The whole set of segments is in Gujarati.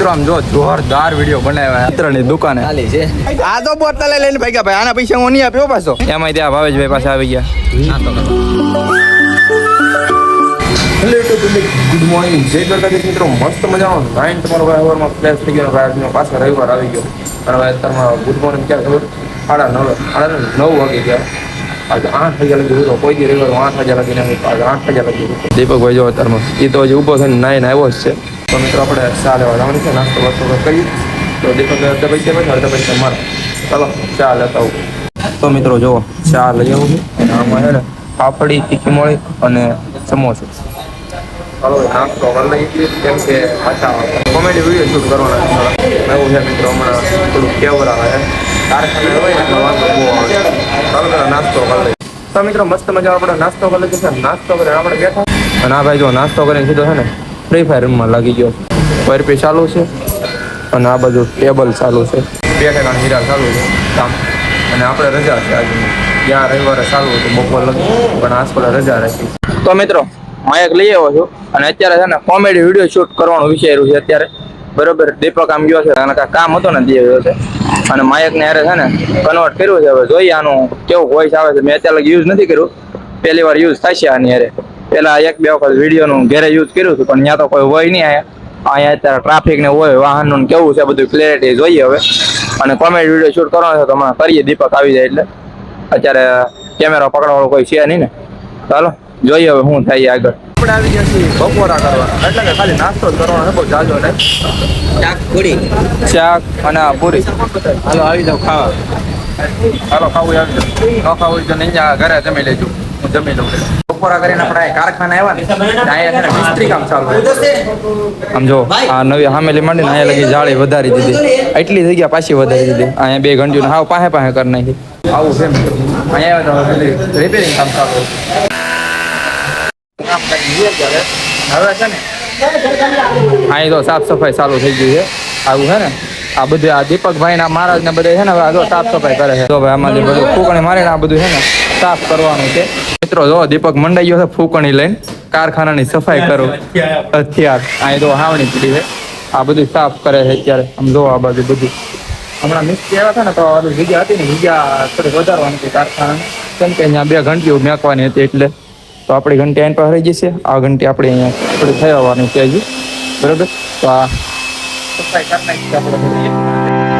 મિત્રો આમ જો જોરદાર વીડિયો બનાવ્યા. મિત્રની દુકાને. ખાલી છે. આ તો બોટલ લઈને ભાગ્યા ભાઈ. આના પૈસા હું નહીં આપ્યો પાછો. એમાં ત્યાં ભાવેશભાઈ પાસે આવી ગયા. હેલો યુટ્યુબ ગુડ મોર્નિંગ જય દ્વારકાધીશ મિત્રો. મસ્ત મજાનો નાઇન તમારો ભાઈ ઓવરમાં થઈ ગયો ભાઈ પાછો રવિવાર આવી ગયો. અને ભાઈ અત્યારમાં ગુડ મોર્નિંગ ક્યાં ખબર? સાડા નવ સાડા નવ વાગે ગયા. આજે આઠ વાગ્યા લગી હતો કોઈ દી રવિવાર આઠ વાગ્યા લગીને હું આજે આઠ વાગ્યા લગી દીપકભાઈ જો અત્યારમાં. એ તો હજી ઊભો થઈને નાઈને આવ્યો જ છે. તો મિત્રો આપણે ચા લેવા જવાની છે, નાસ્તો વાસ્તો કરીએ. તો દીપક અડધા પૈસા બેઠા અડધા પૈસા મારે ચાલો, ચા લેતા આવું. તો મિત્રો જુઓ, ચા લઈ આવું છું. આમાં છે ને પાપડી, તીખી મળી અને સમોસો. ચાલો નાસ્તો કરી પાછા કોમેડી વીડિયો શૂટ કરવાના એવું છે મિત્રો, હમણાં થોડું કેવર આવે હોય ને, એટલે નાસ્તો કરી તો મિત્રો, મસ્ત મજા આપણે નાસ્તો કરી લઈએ નાસ્તો કરીને આપણે બેઠા. અને આ ભાઈ જો નાસ્તો કરીને સીધો છે ને ફ્રી ફાયર રૂમમાં લાગી ગયો. વાયરપી ચાલુ છે અને આ બાજુ ટેબલ ચાલુ છે. બે ઠેકાણ હીરા ચાલુ છે. કામ. અને આપણે રજા છે આજે. ત્યાં રવિવારે ચાલુ હતું બપોર લગી. પણ આજકાલ રજા રાખી. તો મિત્રો માયક લઈ આવ્યો છું. અને અત્યારે છે ને કોમેડી વીડિયો શૂટ કરવાનું વિચાર્યું છે અત્યારે. બરોબર દીપક આમ ગયો છે. અને કામ હતો ને દે ગયો છે. અને માયક ને યારે છે ને કન્વર્ટ કર્યું છે. હવે જોઈએ આનું કેવું વોઇસ આવે છે. મેં અત્યારે યુઝ નથી કર્યું. પહેલી વાર યુઝ થશે આની યારે પેલા એક બે વખત વિડીયોનું ઘેરે યુઝ કર્યું હતું પણ ત્યાં તો કોઈ હોય નહીં અહીંયા. અહીંયા અત્યારે ટ્રાફિક ને હોય વાહનનું ને કેવું છે બધું ક્લેરિટી જોઈએ હવે. અને કોમેડી વીડિયો શૂટ કરવાનો છે તો હમણાં કરીએ દીપક આવી જાય એટલે. અત્યારે કેમેરા પકડવાળો કોઈ છે નહીં ને. ચાલો જોઈએ હવે શું થાય આગળ. આપણે આવી ગયા છીએ બપોરા કરવા એટલે કે ખાલી નાસ્તો જ કરવાનો છે બહુ જાજો ને ચાક પૂરી. ચાક અને પૂરી. હાલો આવી જાવ ખાવા. હાલો ખાવું આવી જાવ ન ખાવું હોય તો અહીંયા ઘરે જમી લેજો. હું જમી લઉં. બપોરા કરીને આપણે કારખાને આવ્યા ને અહીંયા છે ને મિસ્ત્રી કામ ચાલુ આમ જો આ નવી હામેલી માંડીને અહીંયા લગી જાળી વધારી દીધી. એટલી થઈ ગયા પાછી વધારી દીધી. અહીંયા બે ઘંટીઓ હાવ પાસે પાસે કરી નાખી. આવું છે અહીંયા આવ્યા તો રિપેરિંગ કામ ચાલુ કામ કરી હવે છે ને અહીં તો સાફ સફાઈ ચાલુ થઈ ગઈ છે. આવું છે ને? આ બધું આ દીપકભાઈ ના મહારાજ ને બધા છે ને જો સાફ સફાઈ કરે છે. તો ભાઈ આમાંથી બધું ફૂકણી મારીને આ બધું છે ને સાફ કરવાનું છે. મિત્રો જો દીપક મંડાઈ ગયો છે ફૂકણી લઈને કારખાનાની સફાઈ કરો. હથિયાર અહીં તો હાવણી પડી છે. આ બધું સાફ કરે છે અત્યારે. આમ જો આ બાજુ બધું. હમણાં મિસ્ત્રી આવ્યા હતા ને તો આ બધી જગ્યા હતી ને જગ્યા થોડી વધારવાની હતી કારખાનાની. કેમ કે અહીંયા બે ઘંટીઓ મેકવાની હતી એટલે તો આપણી ઘંટી આઈન પર હરી જશે. આ ઘંટી આપણે અહીંયા થોડી થઈ આવવાની છે હજી. બરાબર? તો આ સફાઈ કરી નાખી આપણે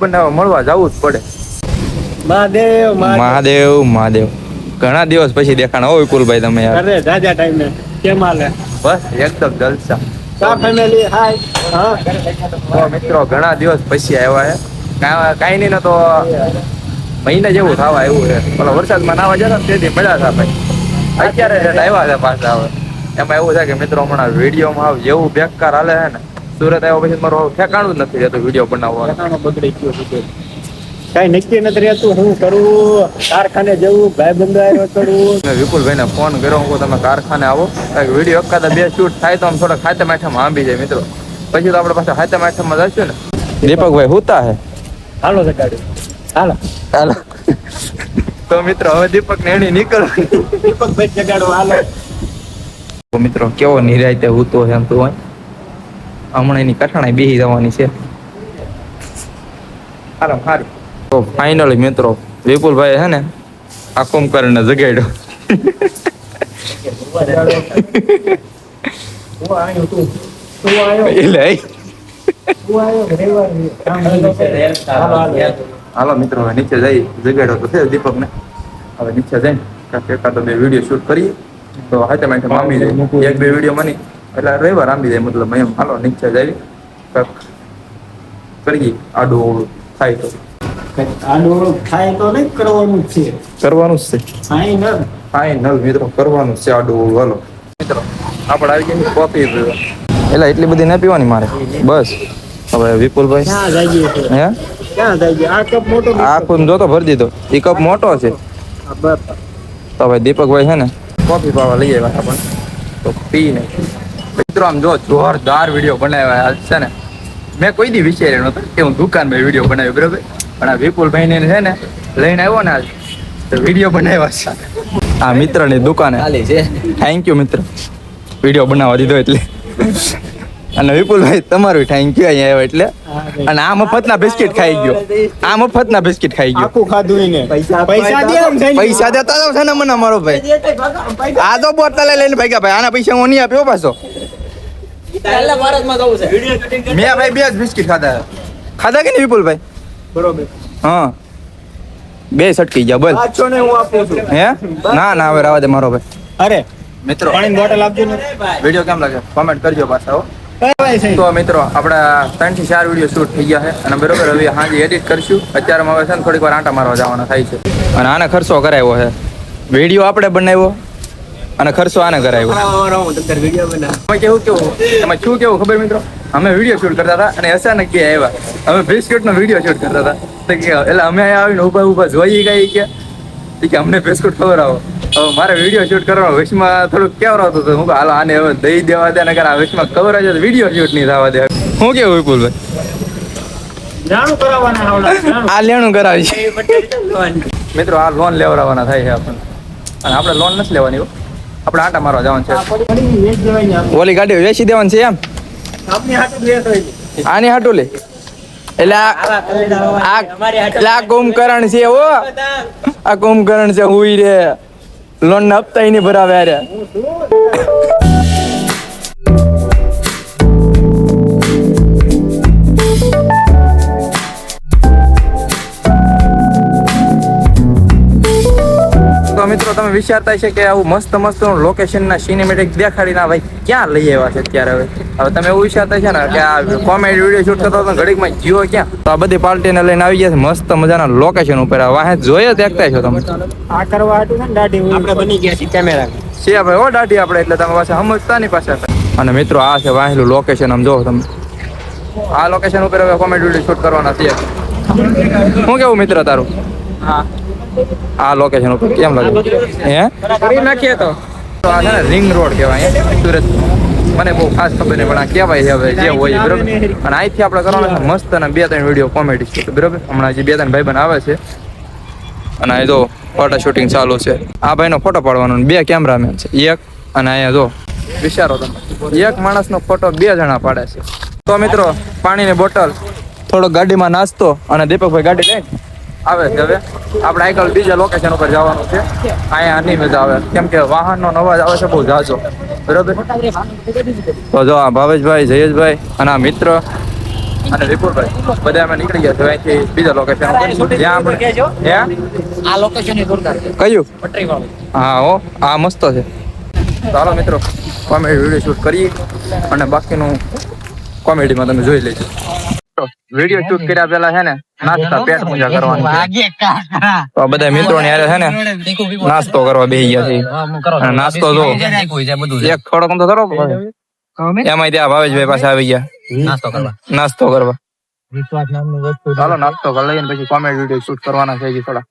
બનાવવા મળવા જવું જ પડે. મહાદેવ મહાદેવ. મહાદેવ ઘણા દિવસ પછી દેખાણા હોય કુલભાઈ તમે યાર. અરે જાજા ટાઈમે. કેમ હાલે? બસ એકદમ જલસા. કા ફેમિલી હાય હા? મિત્રો ઘણા દિવસ પછી આવ્યા છે કાંઈ નહીં ને તો મહિને જેવું થવા એવું છે. પેલા વરસાદમાં નાવા જતા તેથી મળ્યા હતા ભાઈ અત્યારે જ આવ્યા છે પાછા હવે. એમાં એવું છે કે મિત્રો હમણાં વિડીયોમાં આવ જેવું બેકાર હાલે છે ને સુરત આવ્યા પછી મારું ઠેકાણું જ નથી રહેતું વીડિયો બનાવવાનું. બગડી ગયો છે કઈ નક્કી નથી રહેતું હું કરું કારખાને જવું ભાઈ બંધ આવ્યો કરું. મેં વિપુલભાઈને ફોન કર્યો હું તમે કારખાને આવો. કારણ વીડિયો એકાદા બે શૂટ થાય તો આમ થોડા ખાતે માઠામાં આંબી જાય મિત્રો. પછી તો આપણે પાછા ખાતે માઠામાં જશું ને. દીપકભાઈ હુતા હે? હાલો છે ગાડી હાલો. હાલો. તો મિત્રો હવે દીપક ને એની નીકળ. દીપકભાઈ જગાડો હાલો. તો મિત્રો કેવો નિરાયતે હૂતો છે એમ તો હોય. હમણાં એની કઠણાઈ બેસી જવાની છે. સારું સારું તો ફાઇનલી મિત્રો વિપુલભાઈ છે ને આ કુંભકર્ણ જગાડ્યો. હું એટલે હાલો મિત્રો હવે નીચે જઈ જગાડ્યો તો થયો દીપક ને હવે નીચે જઈને કાંઈક એકાદો બે વીડિયો શૂટ કરીએ. તો હાથે માટે મામી જાય. એક બે વીડિયો મની એટલે રવિવાર આંબી જાય મતલબ એમ. હાલો નીચે જઈ કાંઈક કરીએ. આડું થાય તો. આડું થાય તો નહીં કરવાનું જ છે. કરવાનું જ છે. ફાઇનલ મિત્રો કરવાનું જ છે આડું હાલો. મિત્રો આપણે આવી ગયા કોફી પીવા. એટલે એટલી બધી ના પીવાની મારે? બસ. હવે વિપુલભાઈ. ક્યાં હે? ક્યાં આ કપ મોટો આ કુન જોતો ભરી દીધો. એ કપ મોટો છે. તો ભાઈ દીપકભાઈ છે ને કોફી પાવા લઈ આવ્યા આપણને તો પી ને. મિત્રો આમ જો જોરદાર વીડિયો બનાવ્યા આજ છે ને. મેં કોઈ દી વિચાર્યો નતો કે હું દુકાનમાં વીડિયો બનાવ્યો બરાબર? પણ આ વિપુલભાઈ ને છે ને લઈને આવ્યો ને આજ તો વીડિયો બનાવ્યા છે. આ મિત્રની દુકાને. ખાલી છે. થેન્ક યુ મિત્ર. વીડિયો બનાવવા દીધો એટલે. અને વિપુલભાઈ તમારું થેન્ક યુ અહીંયા આવ્યો એટલે. અને આ મફતના બિસ્કિટ ખાઈ ગયો. આ મફતના બિસ્કિટ ખાઈ ગયો. આખું ખાધું એને. પૈસા- પૈસા દે પૈસા દેતા જાવ છે ને મને મારો ભાઈ. આ તો બોટલ લઈને ભાગ્યા ભાઈ. આના પૈસા હું નહીં આપ્યો પાછો. મેં ભાઈ બે જ બિસ્કિટ ખાધા. ખાધા કે નહીં વિપુલભાઈ? બરોબર. હા. બે સટકી ગયા બોલ. પાછો ને હું આપું છું. હે? ના ના હવે રાવા દે મારો ભાઈ. અરે મિત્રો. પાણી બોટલ આપજો ને. વિડિયો કેમ લાગે કોમેન્ટ કરજો પાછા હો. તો થી ચાર વીડિયો શૂટ થઈ ગયા છે. અને બરોબર, હવે સાંજે એડિટ કરશું. અત્યારે હવે વાર આંટા મારવા જવાના થાય છે. આને ખર્ચો કરાવ્યો છે. વીડિયો આપણે બનાવ્યો અને ખર્ચો આને કરાવ્યો. કેવું કેવું? તમે શું કેવું ખબર મિત્રો? અમે વીડિયો શૂટ કરતા હતા અને અચાનક કે આવ્યા. અમે બિસ્કિટ નો વીડિયો શૂટ કરતા હતા. એટલે અમે આવીને ઊભા ઊભા જોઈ ગઈ કે. કે અમને બિસ્કુટ ખબર આવો હવે મારે વીડિયો શૂટ કરવાનો વિશમાં થોડુંક કેવરાતું હતું. હું હાલો આને હવે દઈ દેવા દે ને આ વિશમાં ખબર જ વીડિયો શૂટ નહીં થવા દે. હું કેવું વિપુલભાઈ. આ લેણું કરાવી. મિત્રો આ લોન લેવડાવવાના થાય છે આપણને. અને આપણે લોન નથી લેવાની આપણે આટા મારવા જવાનું છે. ઓલી ગાડી વેચી દેવાની છે એમ. આની હાટું લે. એટલે આ કુંભકરણ છે. હો. આ કુંભકરણ છે હુઈ રે. લોન ના હપ્તા નહીં ભરાવે રે તમે વિચારતા છે કે આવું મસ્ત મસ્ત લોકેશન ના સિનેમેટિક દેખાડીને આ ભાઈ ક્યાં લઈ આવ્યા છે અત્યારે હવે? હવે તમે એવું વિચારતા છે ને કે આ કોમેડી વીડિયો શૂટ કરતા હતા ઘડીકમાં જીવો ક્યાં? તો આ બધી પાર્ટીને લઈને આવી ગયા છે મસ્ત મજાના લોકેશન ઉપર. આ વાહે જોઈએ દેખતા છો તમે. આ કરવા હતું ને દાઢી આપણે બની ગયા છે કેમેરા છે ભાઈ હો દાઢી આપણે એટલે તમે પાછા સમજતા નહીં પાછા અને મિત્રો આ છે વાહેલું લોકેશન આમ જોવો તમે. આ લોકેશન ઉપર હવે કોમેડી વીડિયો શૂટ કરવાના છે. શું કેવું મિત્ર તારું? આ લોકેશન ઉપર કેમ લાગે? હે? કરી નાખીએ તો. તો આ છે ને રિંગ રોડ કહેવાય સુરત. મને બહુ ખાસ ખબર નહીં પણ આ કહેવાય છે હવે જે હોય બરોબર? અને અહીંથી આપણે કરવાના છે મસ્ત અને બે ત્રણ વીડિયો કોમેડી છે બરોબર? હમણાં જે બે ત્રણ ભાઈબંધ આવે છે. અને અહીં જો ફોટો શૂટિંગ ચાલુ છે. આ ભાઈનો ફોટો પાડવાનો બે કેમેરામેન છે. એક અને અહીંયા જો વિચારો તમે. એક માણસનો ફોટો બે જણા પાડે છે. તો મિત્રો પાણીની બોટલ થોડો ગાડીમાં નાસ્તો અને દીપકભાઈ ગાડી લઈને આવે છે હવે. આપણે આગળ બીજા લોકેશન ઉપર જવાનું છે. અહીંયા આની મજા આવે. કેમ કે વાહનનો અવાજ આવે છે બહુ જાજો. બરોબર? તો જો આ ભાવેશભાઈ જયેશભાઈ અને આ મિત્ર અને વિપુલભાઈ બધા અમે નીકળી ગયા છે અહીંથી બીજા લોકેશન ઉપર. જ્યાં આપણે આ લોકેશન કયું? પટરી હા હો. આ મસ્ત છે. ચાલો મિત્રો કોમેડી વીડિયો શૂટ કરીએ અને બાકીનું કોમેડીમાં તમે જોઈ લેજો. વીડિયો શૂટ કર્યા પેલા છે ને નાસ્તા પેટ પૂજા કરવાની. તો આ બધા મિત્રો ને છે ને નાસ્તો કરવા બેસી ગયા છે. નાસ્તો જો એક થોડો તો કરો એમાં ત્યાં ભાવેશભાઈ પાસે આવી ગયા. નાસ્તો કરવા. નાસ્તો કરવા. ચાલો નાસ્તો કરી લઈએ પછી કોમેડી વીડિયો શૂટ કરવાના છે થોડા.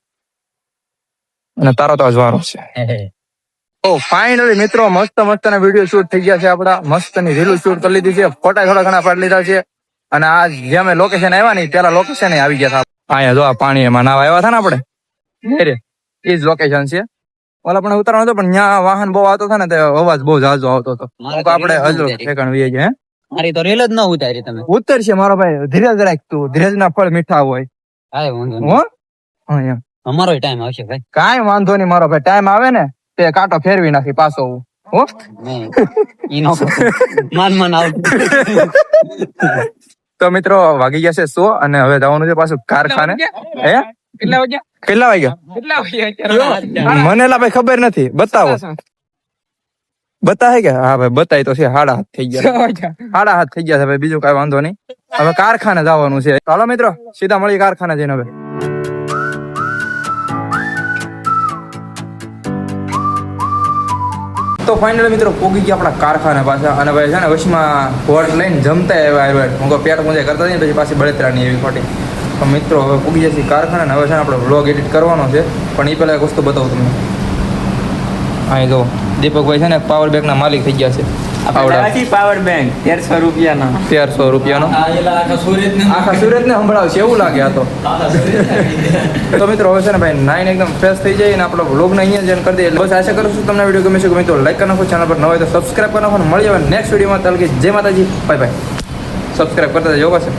અને તારો તો અજવારો છે. ઓ ફાઇનલી મિત્રો મસ્ત મસ્ત ના વીડિયો શૂટ થઈ ગયા છે આપડા. મસ્તની રીલ શૂટ કરી લીધી છે. ફોટા થોડા ઘણા પાડી લીધા છે. અને આ જે અમે લોકેશન આવ્યા ને પેલા લોકેશન આવી ગયા હતા. અહીંયા જો આ પાણી એમાં નાવા આવ્યા હતા ને આપણે. એ રે એ જ લોકેશન છે. ઓલા પણ ઉતરવાનું હતો પણ ત્યાં વાહન બહુ આવતો હતો ને તે અવાજ બહુ ઝાઝો આવતો હતો. આપણે હજરો ઠેકાણ વીએ છે મારી તો રેલ જ ન ઉતારી તમે. ઉત્તર છે મારો ભાઈ ધીરજ રાખ તું. ધીરજ ના ફળ મીઠા હોય. હા વાંધો. હા? અમારો ટાઈમ આવશે ભાઈ. કાઈ વાંધો નહીં મારો ભાઈ ટાઈમ આવે ને તે કાંટો ફેરવી નાખી પાછો હું. હો? નહીં. ઈ નો માન માન આવતું. તો મિત્રો વાગી ગયા છે સો અને હવે જવાનું છે પાછું કારખાને. હે? કેટલા વાગ્યા? કેટલા વાગ્યા? કેટલા વાગ્યા મને લા ભાઈ ખબર નથી. બતાવો. બતાવે કે? હા ભાઈ બતાય તો છે. હાડા હાથ થઈ ગયા. હાડા હાથ થઈ ગયા છે ભાઈ બીજું કઈ વાંધો નહીં. હવે કારખાને જવાનું છે. ચાલો મિત્રો સીધા મળી કારખાને જઈને હવે. તો ફાઇનલ મિત્રો પોગી ગયા આપણા કારખાના પાછા અને ભાઈ છે ને વચમાં હોટ લઈને જમતા આવ્યા આવ્યા હું પેટ પૂજા કરતા જઈને પછી પાછી બળતરાની એવી ખોટી. તો મિત્રો, હવે પૂગી જશે કારખાને હવે છે ને આપણે વ્લોગ એડિટ કરવાનો છે. પણ એ પહેલાં એક વસ્તુ બતાવું તમને. અહીં જો દીપકભાઈ છે ને પાવર બેગના માલિક થઈ ગયા છે. આવડા. પાવર બેંક તેરસો રૂપિયાના. તેરસો રૂપિયાનો? આખા સુરતને સંભળાવશે એવું લાગે આ તો. તો મિત્રો હવે છે ને ભાઈ નાઈન એકદમ ફ્રેશ થઈ જાય અને આપણો વ્લોગને અહીંયા જઈને કરી દઈએ. બસ આશા કરું છું તમને વીડિયો ગમે છે ગમે તો લાઈક કરી નાખો ચેનલ પર ન હોય તો સબસ્ક્રાઈબ કરી નાખો મળી આવે નેક્સ્ટ વિડીયોમાં તાલ કે જય માતાજી. બાય બાય સબસ્ક્રાઈબ કરતા જજો પાસે